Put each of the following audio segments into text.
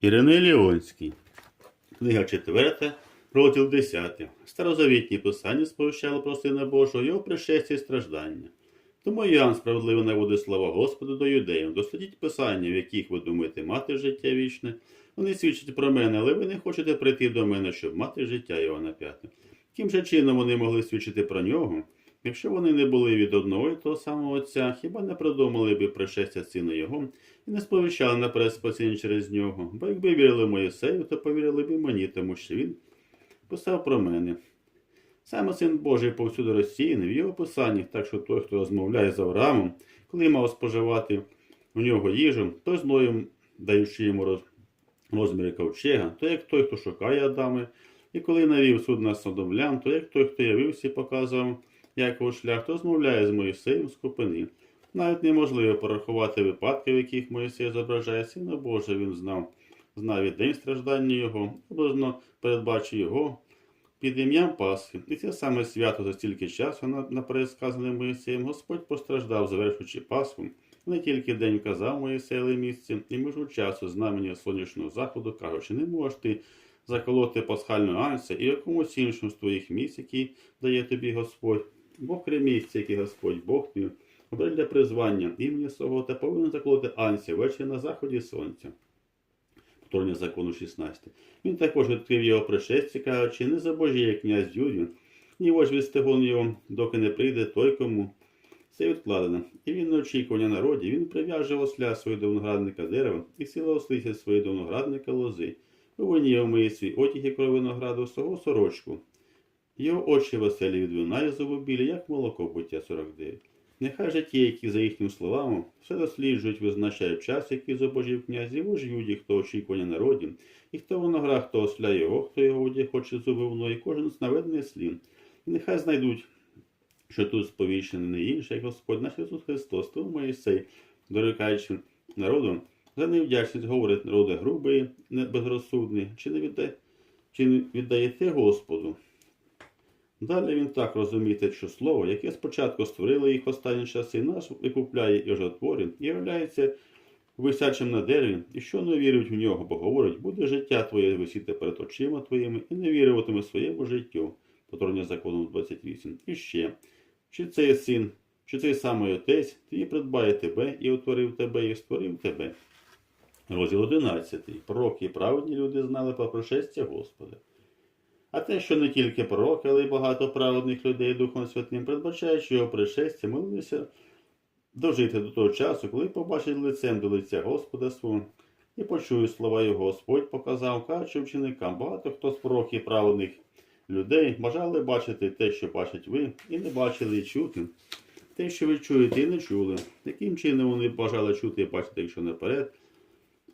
Іриней Ліонський. Книга 4, розділ 10. Старозавітні писання сповіщали про Сина Божого, його пришестя і страждання. Тому Іоанн справедливо наводить слова Господу до юдеїв. Дослідіть писання, в яких ви думаєте мати життя вічне. Вони свідчать про мене, але ви не хочете прийти до мене, щоб мати життя Іоанна 5. Яким же чином вони могли свідчити про нього? Якщо вони не були від одного і того самого Отця, хіба не придумали би пришестя Сина Його і не сповіщали наперед спасіння через нього? Бо якби вірили Моїсею, то повірили б і мені, тому що він писав про мене. Саме Син Божий повсюди розсіяний в його писаннях, так що той, хто розмовляє з Авраамом, коли мав споживати у нього їжу, той злоєм, даючи йому роз... розміри ковчега, то як той, хто шукає Адами, і коли навів суд на содомлян, то як той, хто явився і показав Яков шлях, розмовляє з Моїсеєм з купини. Навіть неможливо порахувати випадки, в яких Моїсей зображає Сина Божа, він знав, знав і день страждання його, образно передбачив його під ім'ям Пасхи. І це саме свято за стільки часу, на- наперед сказане Моїсеєм, Господь постраждав, завершуючи Пасху. Не тільки день вказав Моїсей, але й місце, і межу часу знамення сонячного заходу, кажучи, не можеш ти заколоти пасхальну анця і якомусь іншому з твоїх місць, які дає тобі Господь. Бо крім місця, яке Господь Бог твій, обрав для призвання імені свого та повинен заколоти анця ввечері на заході сонця. Повторення закону 16. Він також відкрив його пришестя, кажучи, не забожіє князь Юрій, ні вож від його, доки не прийде той, кому це відкладено. І він на очікування народі, він прив'яже осля свого до виноградника дерева і сила ослиця свої до виноградника лози. У вині омиє свій одяг і кров винограду свого сорочку. Його очі веселі від вина і зубобілі, як молоко буття 49. Нехай же ті, які за їхніми словами все досліджують, визначають час, який зобожів князь, вож юді, хто очікування народів, і хто виноград, хто осля його, хто його одяг хоче зуби і кожен з наведений слін. І нехай знайдуть, що тут сповіщений не інший, як Господь наш Ісус Христос, то Моїсей, дорікаючи народу, за невдячність говорить народи грубий, безрозсудний, чи не віддає, чи не віддаєте Господу. Далі він так розуміє, що слово, яке спочатку створило їх останні часи, нас викупляє і ожотворить, і являється висячим на дереві, і що не вірить в нього, бо говорить, буде життя твоє висіти перед очима твоїми, і не віруватиме своєму життю. Повторення закону 28. І ще, чи цей син, чи цей самий отець, твій придбає тебе і утворив тебе, і створив тебе. Розділ 11. Пророки і праведні люди знали про пришестя Господа. А те, що не тільки пророки, але й багато праведних людей Духом Святим, передбачаючи його пришестя, молилися дожити до того часу, коли побачать лицем до лиця Господа свого і почують слова його. Господь показав, кажучи вченикам, багато хто з пророків праведних людей бажали бачити те, що бачать ви, і не бачили і чути. Те, що ви чуєте і не чули. Яким чином вони бажали чути і бачити, якщо наперед,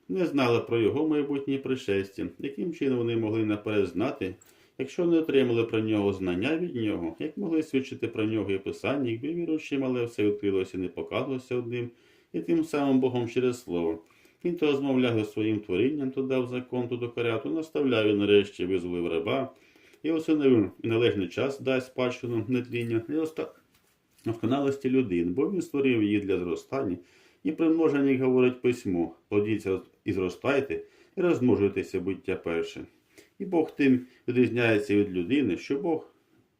не знали про його майбутнє пришестя, яким чином вони могли наперед знати, якщо не отримали про нього знання від нього, як могли свідчити про нього і писання, якби віруючим, але все відкрилося і не показувалося одним, і тим самим Богом через слово. Він то розмовляв із своїм творінням, то дав закон, то докоряв, то наставляв і нарешті визволив раба, і усиновив і належний час дасть спадщину нетління і оста... досконалості людини, бо він створив її для зростання, і примноження, як говорить письмо, плодіться і зростайте, і розмножуйтеся буття перше. І Бог тим відрізняється від людини, що Бог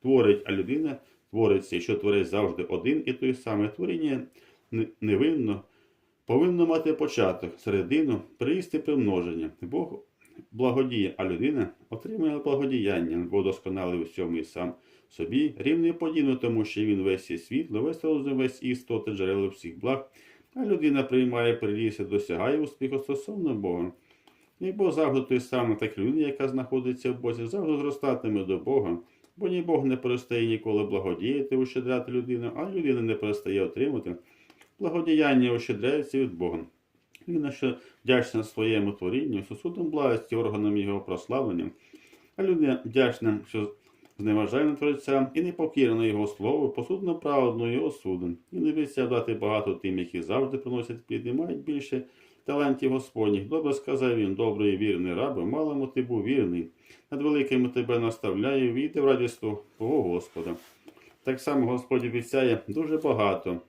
творить, а людина твориться, і що творить завжди один і той самий. Творіння невинно, повинно мати початок, середину, приїсти примноження. Бог благодіє, а людина отримує благодіяння, бо досконалий у всьому і сам собі, рівно і подібно тому, що він весь є світло, весь розум, весь істоти, джерело всіх благ, а людина приймає приріс і досягає успіху стосовно Бога. І Бог завжди той самий, так і людина, яка знаходиться в Бозі, завжди зростатиме до Бога, бо ні Бог не перестає ніколи благодіяти, ущедряти людину, а людина не перестає отримати. Благодіяння ущедряється від Бога. Людина, що вдячна своєму творінню, сосудом благості, органом його прославлення, а людина вдячна, що зневажає на Творця і не покірена його слову, посудно праведно його судом, і не бійся дати багато тим, які завжди приносять плід і мають більше талантів Господніх. Добре сказав він, добрий вірний рабе, малому ти був вірний, над великими тебе наставляю, війди в радість твого Господа. Так само Господь обіцяє дуже багато.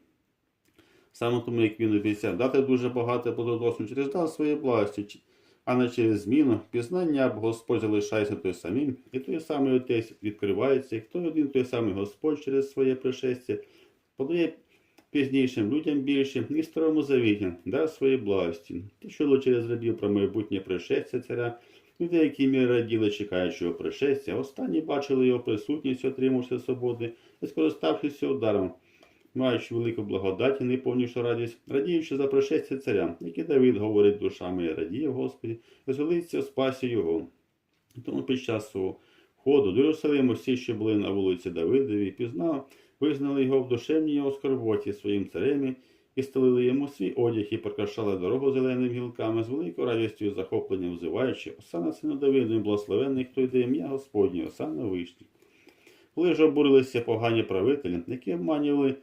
Саме тому, як він обіцяв, дати дуже багато плодоносну через дар своєї благості, а не через зміну, пізнання б Господь залишається той самим, і той самий Отець відкривається, і той один той самий Господь через своє пришестя подає пізнішим людям більше, ніж старому завіті, дар своєї благості. Ті, що було через рабів про майбутнє пришестя царя, і в деякій мірі раділи, чекаючи його пришестя, останні бачили його присутність, отримавши свободи, і скориставшися ударом, маючи велику благодать і неповнішу радість, радіючи за пришестя царя, який Давид говорить душами, я радію, Господі, і звелиться в спасі його. Тому під час свого входу до Єрусалиму всі, що були на вулиці Давидові, пізнав, визнали його в душевній його скорботі своїм царем і стелили йому свій одяг і прикрашали дорогу зеленими гілками з великою радістю і захопленням взиваючи, Осана сину Давидові, благословенний, хто йде ім'я Господнє, Осана вишній. Коли ж обурилися погані правителі, які обманювали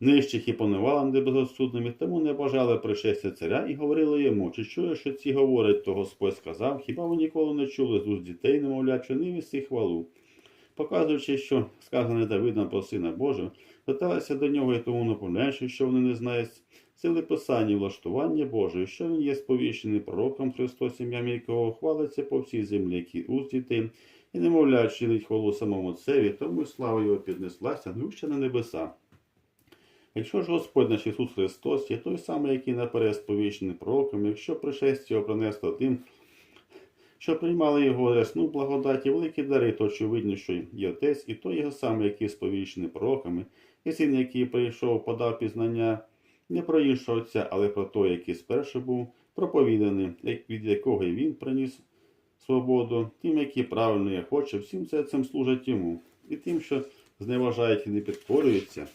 нижчих і поневали над безосудними, тому не бажали пришестя царя і говорили йому, чи чує, що ці говорять, то Господь сказав, хіба ви ніколи не чули з уст дітей, немовлячи, чи невісті хвалу. Показуючи, що сказане Давидом про Сина Божого, питалися до нього і тому наповняючи, що вони не знають сили писання, влаштування Божої, що він є сповіщений пророком Христос, ім'ям якого хвалиться по всій землі, які уст і немовлять чинить хвалу самому Отцеві, тому й слава його піднеслася вище на небеса. Якщо ж Господь наш Ісус Христос є той самий, який наперед сповіщений пророком, якщо пришестя його принесло тим, що приймали його рясну благодаті, великі дари, то очевидно, що є Отець, і той його самий, який сповіщений пророками, і син, який прийшов, подав пізнання не про іншого Отця, але про той, який спершу був проповіданий, від якого й він приніс свободу, тим, які правильно і хоче, всім серцем служать йому, і тим, що зневажають і не підкорюються.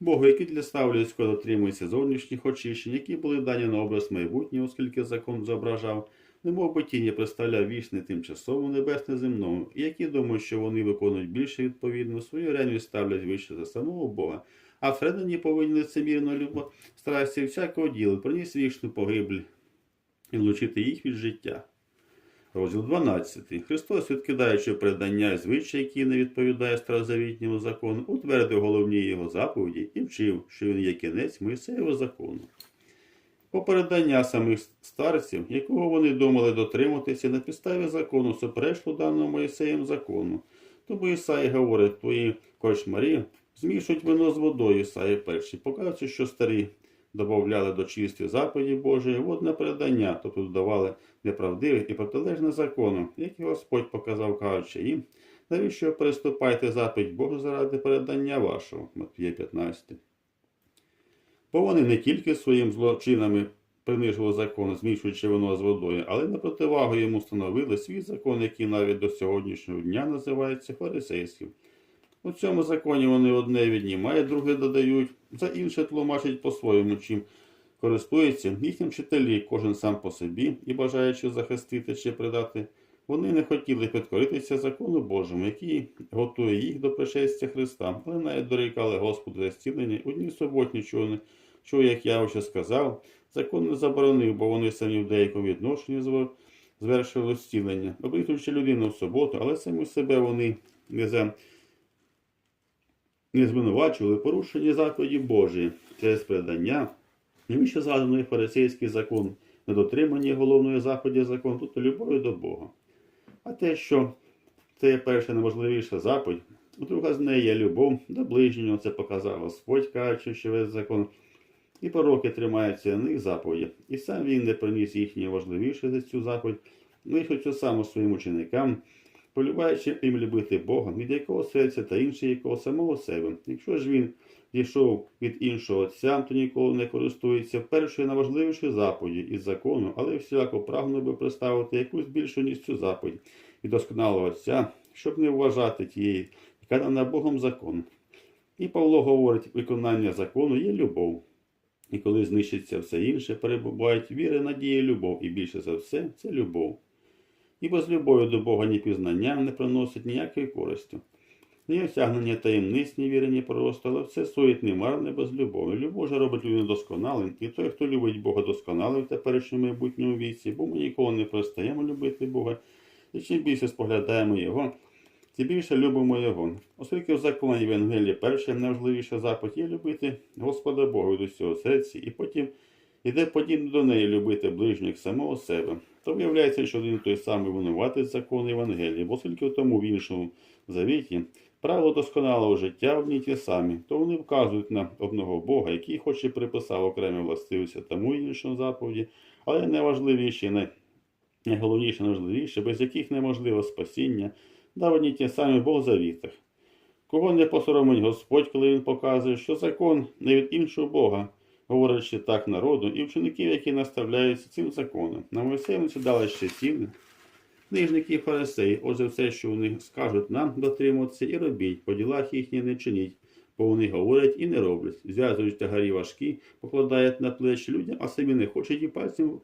Богу, які для ставу людського дотримуються зовнішніх очищень, які були дані на образ майбутнього, оскільки закон зображав, немов би представляв вічне тимчасово небесне земному, і які думають, що вони виконують більше відповідно, свою реальність ставлять вище за самого Бога, а всередині повинні лицемірно любо страсті всякого діла, приніс вічну погибель і влучити їх від життя. Розділ 12. Христос, відкидаючи предання і звичай, які не відповідає старозавітньому закону, утвердив головні його заповіді і вчив, що він є кінець Мойсеєвого закону. По передання самих старців, якого вони думали дотриматися на підставі закону, суперечло даного Моїсеєм закону. Тому Ісаї говорить, твої кошмарі змішують вино з водою, Ісаї перший, показуючи, що старі додавали до чисті заповіді Божої водне передання, тобто додавали неправдиве і протилежне закону, який Господь показав, кажучи їм, навіщо ви переступаєте заповідь Божу заради передання вашого, Матвія 15. Бо вони не тільки своїм злочинами принижували закон, змішуючи вино з водою, але на противагу йому становили свій закон, який навіть до сьогоднішнього дня називається фарисейським. У цьому законі вони одне віднімають, друге додають, за інше тлумачать по-своєму, чим користуються їхні вчителі, кожен сам по собі і бажаючи захистити чи придати, вони не хотіли підкоритися закону Божому, який готує їх до пришестя Христа, але навіть дорікали Господу за зцілення у дні суботні, не- як я вже сказав, закон не заборонив, бо вони самі в деякому відношенні звершили зцілення, обрітуючи людину в суботу, але самі себе вони не за не звинувачували порушення заповіді Божої через передання, навіщо згаданий фарисейський закон, недотримання головної заповіді закону, тобто любові до Бога. А те, що це перша найможливіша заповідь, друга з неї є любов до ближнього, це показав Господь, кажучи, що весь закон, і пророки тримаються на них заповіді. І сам він не приніс їхнє важливіше за цю заповідь, лише цю саму своїм ученикам, полюбаючи їм любити Бога, від якого серця та інше якого самого себе. Якщо ж він дійшов від іншого отця, то ніколи не користується першою найважливішою заповіді із закону, але всіляко прагнув би представити якусь більшу ніж цю заповідь і досконалого отця, щоб не вважати тієї, яка дана Богом закон. І Павло говорить, виконання закону є любов. І коли знищиться все інше, перебувають віра, надія, любов, і більше за все це любов. І без любові до Бога ні пізнання не приносить ніякої користі. Ні осягнення таємниць, ні віри, ні просто, але все суетне марне без. Любов же робить людину досконалим, і той, хто любить Бога досконалий в теперішньому майбутньому віці, бо ми ніколи не перестаємо любити Бога, і чим більше споглядаємо Його, тим більше любимо Його. Оскільки в законі Євангелії перша найважливіша заповідь є любити Господа Бога від усього серця, і потім іде подібно до неї любити ближніх самого себе. То виявляється, що один той самий винуватий закон Євангелії, бо оскільки тому в іншому завіті правило досконалого життя одні й ті самі, то вони вказують на одного Бога, який хоч і приписав окремі властивості тому іншому заповіді, але найважливіші, найголовніше, найважливіше, без яких неможливо спасіння, дав одні ті самі Бог завітах. Кого не посоромить Господь, коли він показує, що закон не від іншого Бога, говорячи так народу, і вчеників, які наставляються цим законом. На Мойсеєм дали ще сіли, книжники і фарисеї, отже, все, що вони скажуть нам, дотримуватися і робіть, по ділах їхні не чиніть, бо вони говорять і не роблять, зв'язують тягарі важкі, покладають на плечі людям, а самі не хочуть і пальцем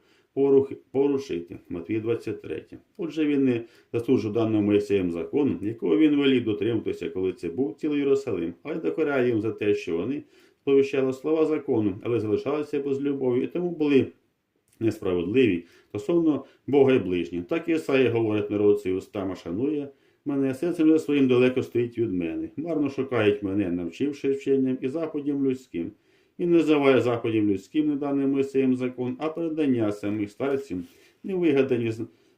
порушити. Матвій 23. Отже, він не заслужив даного Моїсеєм закону, якого він велів дотримуватися, коли це був цілий Єрусалим, але докоряє їм за те, що вони сповіщали слова закону, але залишалися без любові, і тому були несправедливі стосовно Бога і ближніх. Так і Ісаїя говорить народ цей устами шанує мене, серцем своїм далеко стоїть від мене. Марно шукають мене, навчивши вченням і заходів людським. І не називає заходів людським, не даним Моїсеєм закон, а передання самих старців, не вигадані,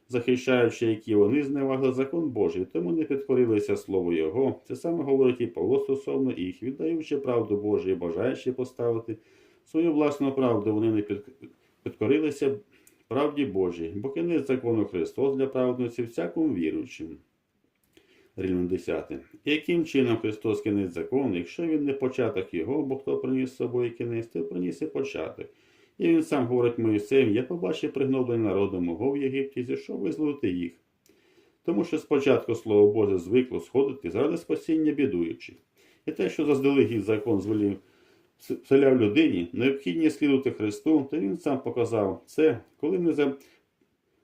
захищаючи, які вони зневагли закон Божий, тому не підкорилися слову Його. Це саме говорить і Павло стосовно їх, віддаючи правду Божу і бажаючи поставити свою власну правду, вони не під- підкорилися правді Божій, бо кінець закону Христос для праведності всякому віруючим. Рівно 10. Яким чином Христос кінець закону, якщо він не початок його, бо хто приніс з собою кінець, то приніс і початок. І він сам говорить Моїсеєм, я побачив пригноблення народу мого в Єгипті, зійшов визволити їх. Тому що спочатку Слово Боже звикло сходити заради спасіння бідуючих. І те, що заздалегідь закон звелів вселяв людині, необхідність слідувати Христу, то він сам показав це, коли не за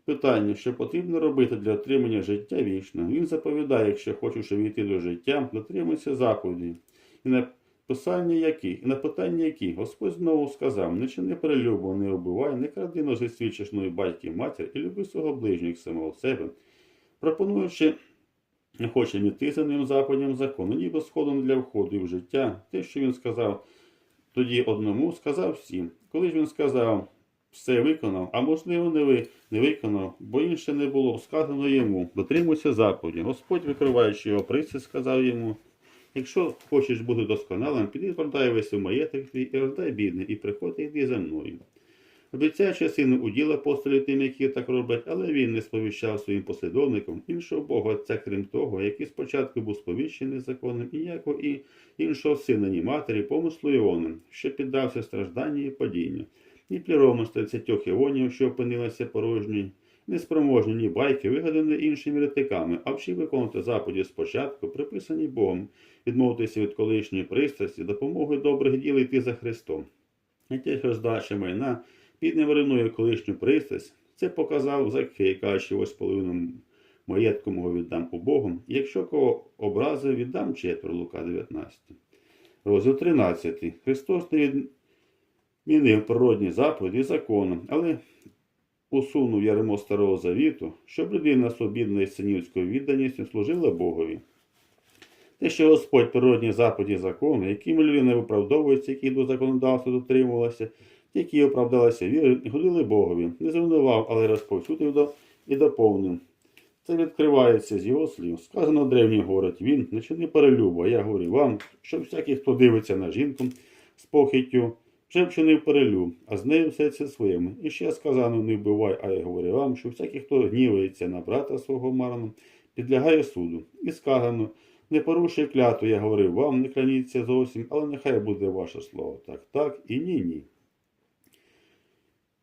питання, що потрібно робити для отримання життя вічного. Він заповідає, якщо хочеш увійти до життя, дотримуйся заповідей. І на писання яких, і на питання яких Господь знову сказав: не чини перелюбу, не убивай, не кради ножи свідчишної батьки матір, і люби свого ближнього самого себе, пропонуючи не хоче іти за ним заповідям закону, ніби сходом для входу в життя. Те, що він сказав тоді одному, сказав всім. Коли ж він сказав, все виконав, а можливо, не, ви, не виконав, бо інше не було сказано йому. Дотримуйся заповіді. Господь, викриваючи його присід, сказав йому. Якщо хочеш бути досконалим, піди продай весь у маєток твій і роздай бідний, і приходь і йди за мною. Обіцяючи сину уділ апостолів тим, які так роблять, але він не сповіщав своїм послідовникам іншого Бога Отця, крім того, який спочатку був сповіщений законом, ніякого і іншого сина, ні матері, помислу Іоним, що піддався стражданню і падінню, ні плірому з тридцятьох іонів, що опинилися порожні, неспроможні ні байки, вигадані іншими ретиками, а вчи виконувати заповіді спочатку, приписані Богом, відмовитися від колишньої пристрасті, допомогою добрих діл йти за Христом. І те, що здача майна підневаренує колишню пристрасть, це показав Закхей, кажучи, ось половину маєтку мого віддам у Богом, якщо кого образив, віддам четверо, Лука 19. Розділ 13. Христос не відмінив природні заповіді законом, але усунув ярмо Старого Завіту, щоб людина свобідна і синівською відданістю служила Богові. Те, що Господь природні заповіді закону, якими людина виправдовується, які до законодавства дотримувалася, які оправдалися вірою і ходили Богові, не звинував, але розповсюдив і доповнив. Це відкривається з його слів. Сказано древній говорить він, не чини перелюбу, а я говорю вам, що всякий, хто дивиться на жінку з похиттю, вже вчинив перелюб, а з нею все це своєму. І ще сказано, не вбивай, а я говорю вам, що всякий, хто гнівається на брата свого марно, підлягає суду. І сказано, не порушуй клятву, я говорив вам, не кляніться зовсім, але нехай буде ваше слово. Так, так і ні, ні.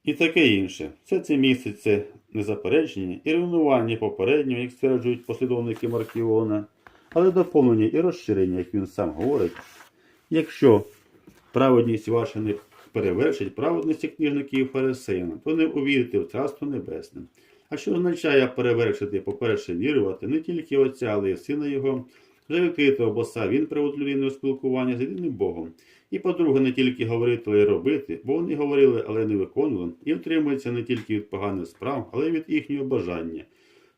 І таке інше. Все це міститься незаперечення і ревнування попереднього, як стверджують послідовники Маркіона, але доповнення і розширення, як він сам говорить. Якщо праведність ваша не перевершить праведності книжників і фарисеїв, то не увірите в Царство Небесне. А що означає перевершити, по-перше, вірувати не тільки Отця, але й Сина Його, вже відкритого боса він приводить людину у спілкування з єдиним Богом. І, по-друге, не тільки говорити, але й робити, бо вони говорили, але не виконували, і утримуються не тільки від поганих справ, але й від їхнього бажання.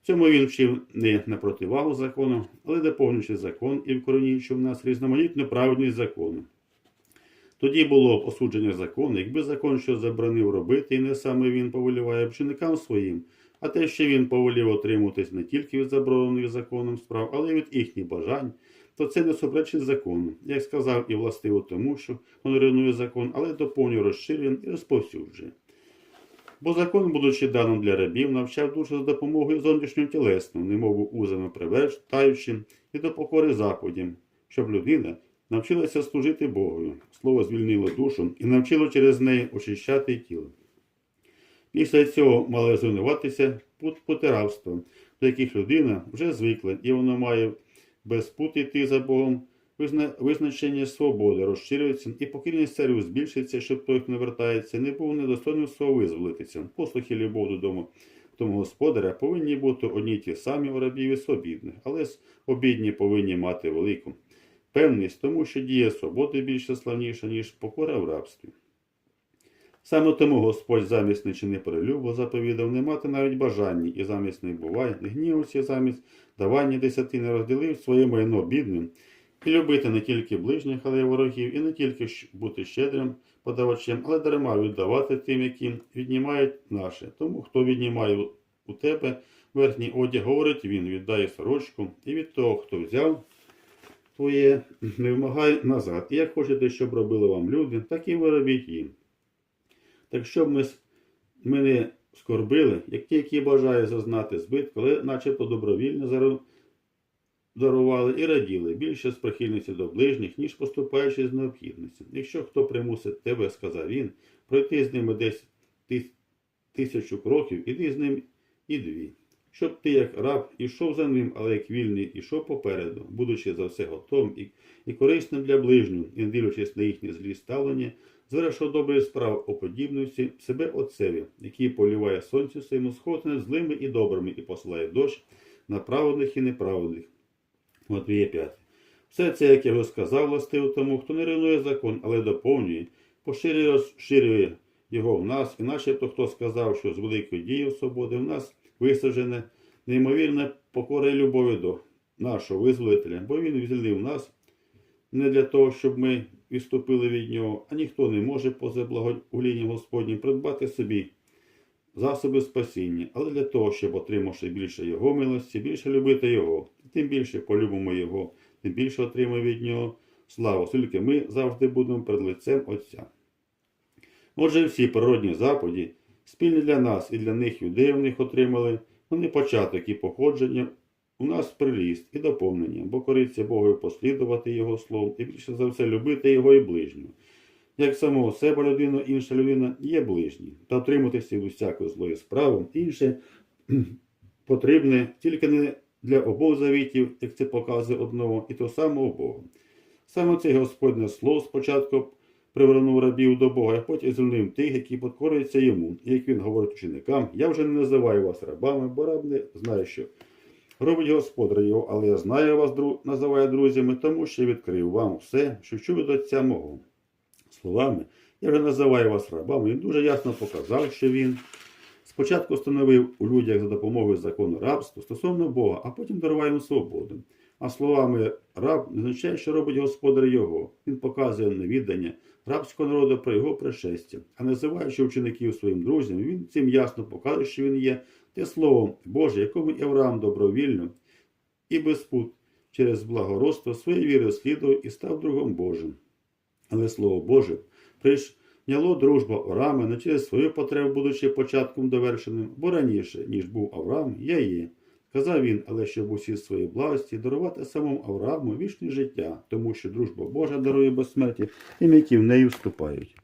Цьому він вчив не на противагу закону, але доповнюючи закон і вкорінюючи в нас різноманітну праведність закону. Тоді було б осудження закону, якби закон що заборонив робити, і не саме він повеліває вченикам своїм, а те, що він повелів отримуватись не тільки від заборонених законом справ, але й від їхніх бажань, то це не суперечить закону, як сказав і властиво тому, що руйнує закон, але доповнює розширює і розповсюджує. Бо закон, будучи даним для рабів, навчав душу за допомогою зовнішнього тілесного, немову узами привертаючи і до покори заходів, щоб людина навчилася служити Богові. Слово звільнило душу і навчило через неї очищати тіло. Після цього мало звинуватися пут до яких людина вже звикла, і воно має без пут йти за Богом, визна- визначення свободи розширюється, і покірність царю збільшиться, щоб той, хто не вертається, не був недостойним свого визволитися. Послухи любов додому тому господаря повинні бути одні ті самі у рабів і свобідних, але обідні повинні мати велику певність, тому що дія свободи більше славніша, ніж покора в рабстві. Саме тому Господь замість нечини перелюбу заповідав не мати навіть бажання, і замість не буває, не гнівався замість давання десятини розділив своє майно бідним, і любити не тільки ближніх, але й ворогів, і не тільки бути щедрим подавачем, але дарма віддавати тим, які віднімають наше. Тому хто віднімає у- тебе верхній одяг, говорить він, віддай сорочку, і від того, хто взяв твоє, не вимагай назад. І як хочете, щоб робили вам люди, так і ви робіть їм. Так щоб ми, ми не скорбили, як ті, які бажає зазнати збитку, але начебто добровільно дарували і раділи більше з прихильності до ближніх, ніж поступаючи з необхідності. Якщо хто примусить тебе, сказав він, пройти з ними десь тис- тисячу кроків, іди з ним і дві. Щоб ти, як раб, ішов за ним, але як вільний, ішов попереду, будучи за все готовим і, і корисним для ближнього, і не дивлячись на їхні злі ставлення, звершив добрі справи оподібності себе отцеві, який поліває сонце своєму сход над злими і добрими, і посилає дощ на праведних і неправедних. Матвія 5. Все це, як я вже сказав, властиво тому, хто не руйнує закон, але доповнює, поширює, розширює його в нас, і начебто хто сказав, що з великою дією свободи в нас висаджена неймовірна покора любові до нашого визволителя, бо він звільнив нас не для того, щоб ми відступили від нього, а ніхто не може поза благоволінням Господнім придбати собі засоби спасіння, але для того, щоб отримавши більше Його милості, більше любити Його, тим більше полюбимо Його, тим більше отримаємо від Нього славу, оскільки ми завжди будемо перед лицем Отця. Отже, всі природні заповіді, спільні для нас і для них юдеїв в них отримали, вони початок і походження у нас приліст і доповнення, бо кориться Богу послідувати Його словом і більше за все любити Його і ближнього. Як самого себе людину, інша людина є ближній, та отриматися від всякої злої справи, інше потрібне тільки не для обох завітів, як це показує одного, і то самого Бога. Саме це Господнє слово спочатку привернув рабів до Бога, а потім звільнив тих, які підкорюються йому. І як він говорить ученикам, я вже не називаю вас рабами, бо раб не знає, що робить господар його, але я знаю вас, дру... називаю друзями, тому що відкрив вам все, що чув від отця мого. Словами, я вже називаю вас рабами, він дуже ясно показав, що він спочатку встановив у людях за допомогою закону рабство стосовно Бога, а потім дарував їм свободу. А словами раб не означає, що робить господар його. Він показує невіддання рабського народу про його пришестя, а називаючи учеників своїм друзям, він цим ясно показує, що він є те слово Боже, якому і Авраам добровільно і без пут через благородство своєї віри слідував і став другом Божим. Але Слово Боже прийняло дружба Авраама не через свою потребу, будучи початком довершеним, бо раніше, ніж був Авраам, я є. Казав він, але щоб усі свої благості дарувати самому Аврааму вічне життя, тому що дружба Божа дарує без смерті тим, які в неї вступають.